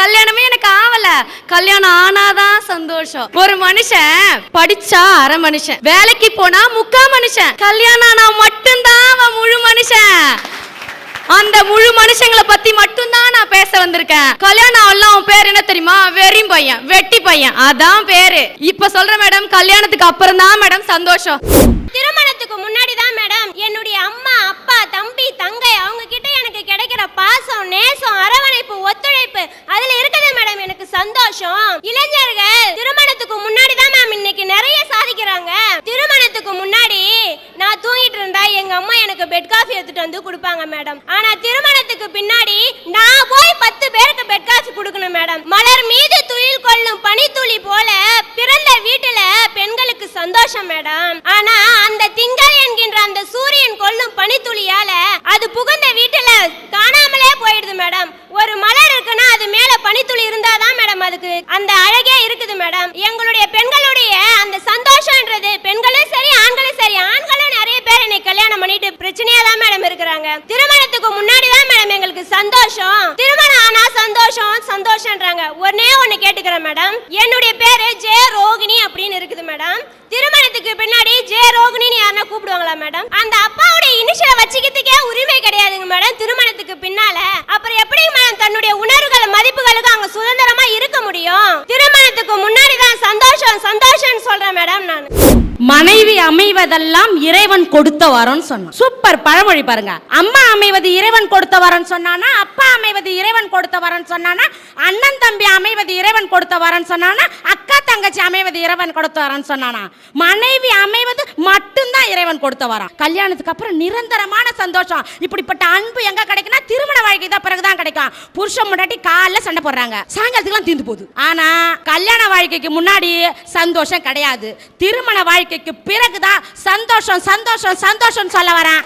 கல்யாணமே எனக்கு ஆவல. கல்யாணம் ஆனாதான் சந்தோஷம். ஒரு மனுஷன் படிச்சா அரை மனுஷன். வேலைக்கு போனா முக்கா மனுஷன். கல்யாணம் ஆனா மட்டும்தான் அவன் முழு மனுஷன். அந்த முழு மனுஷங்களை பத்தி மட்டும்தான் நான் பேச வந்திருக்கேன். கல்யாணம் எல்லாம் அவன் பேர் என்ன தெரியுமா? வெறி பையன் வெட்டி பையன். அதான் பேரு. இப்ப சொல்ற மேடம் கல்யாணத்துக்கு அப்புறம் தான் மேடம் சந்தோஷம் திருமணத்துக்கு முன்னாடி தான் மேடம் என்னுடைய அம்மா அப்பா தம்பி தங்கை அவங்க கிட்ட எனக்கு கிடைக்கிற பாசம் நேசம் அரவணைப்பு ஒத்துழைப்பு அதுல இருக்குது மேடம் சந்தோஷம். இளைஞர்கள் திருமணத்துக்கு முன்னாடி தான் மேம் இன்னைக்கு நிறைய சாதிக்கிறாங்க. திருமணத்துக்கு முன்னாடி நான் தூங்கிட்டு இருந்தா எங்க அம்மா எனக்கு பெட் காஃபி எடுத்துட்டு வந்து கொடுப்பாங்க மேடம் ஆனா திருமணத்துக்கு பின்னாடி நான் போய் பத்து பேருக்கு பெட் காஃபி கொடுக்கணும் மேடம் மலர் மீது துயில் கொள்ளும் பனித்துளி போல பிறந்த வீட்டுல பெண்களுக்கு சந்தோஷம் மேடம் ஆனா அந்த திங்கள் என்கின்ற அந்த சூரியன் கொள்ளும் பனித்துளியா மேடம் அதுக்கு அந்த அழகே இருக்குது மேடம் எங்களுடைய பெண்களுடைய அந்த சந்தோஷம்ன்றது பெண்களும் சரி ஆண்களும் சரி ஆண்களும் நிறைய பேர் என்னை கல்யாணம் பண்ணிட்டு பிரச்சனையா தான் மேடம் இருக்கிறாங்க. திருமணத்துக்கு முன்னாடி தான் மேடம் எங்களுக்கு சந்தோஷம். திருமணம் ஆனா சந்தோஷம் சந்தோஷம்ன்றாங்க. ஒன்னே ஒண்ணு கேட்டுக்கிறேன் மேடம் என்னுடைய பேரு ஜே ரோகிணி அப்படின்னு இருக்குது மேடம் திருமணத்துக்கு பின்னாடி ஜே ரோகிணின்னு யாருன்னா கூப்பிடுவாங்களா மேடம் அந்த அப்பாவுடைய இனிஷியலை வச்சுக்கிறதுக்கே உரிமை கிடையாதுங்க மேடம் திருமணத்துக்கு பின்னால. அப்புறம் எப்படி மேடம் தன்னுடைய உணர்வுகள் மதிப்புகளுக்கு அவங்க சுதந்திரம் முடியும். திருமணத்துக்கு முன்னாடி தான் சந்தோஷம் சொல்றேன் மேடம் நான். மனைவி அமைவதெல்லாம் இறைவன் கொடுத்த வரம்னு சொன்னான். சூப்பர் பழமொழி பாருங்க. அம்மா அமைவது இறைவன் கொடுத்த வரம்னு சொன்னானா அப்பா அமைவது இறைவன் கொடுத்த வரம்னு சொன்னானா அண்ணன் தம்பி அமைவது இறைவன் கொடுத்த வரம்னு சொன்னானா அக்கா தங்கச்சி அமைவது இறைவன் கொடுத்த வரம்னு சொன்னானா? மனைவி அமைவது மட்டும்தான் இறைவன் கொடுத்த வரம் கல்யாணத்துக்கு அப்புறம் நிரந்தரமான சந்தோஷம். இப்படிப்பட்ட அன்பு எங்க கிடைக்குன்னா திருமண வாழ்க்கை தான் பிறகுதான் கிடைக்கும். புருஷன் முன்னாடி காலைல சண்டை போடுறாங்க. சாயங்காலத்துக்குலாம் தீர்ந்து போகுது. ஆனா கல்யாண வாழ்க்கைக்கு முன்னாடி சந்தோஷம் கிடையாது. திருமண வாழ்க்கைக்கு பிறகுதான் சந்தோஷம் சந்தோஷம் சந்தோஷம் சொல்ல வரேன்.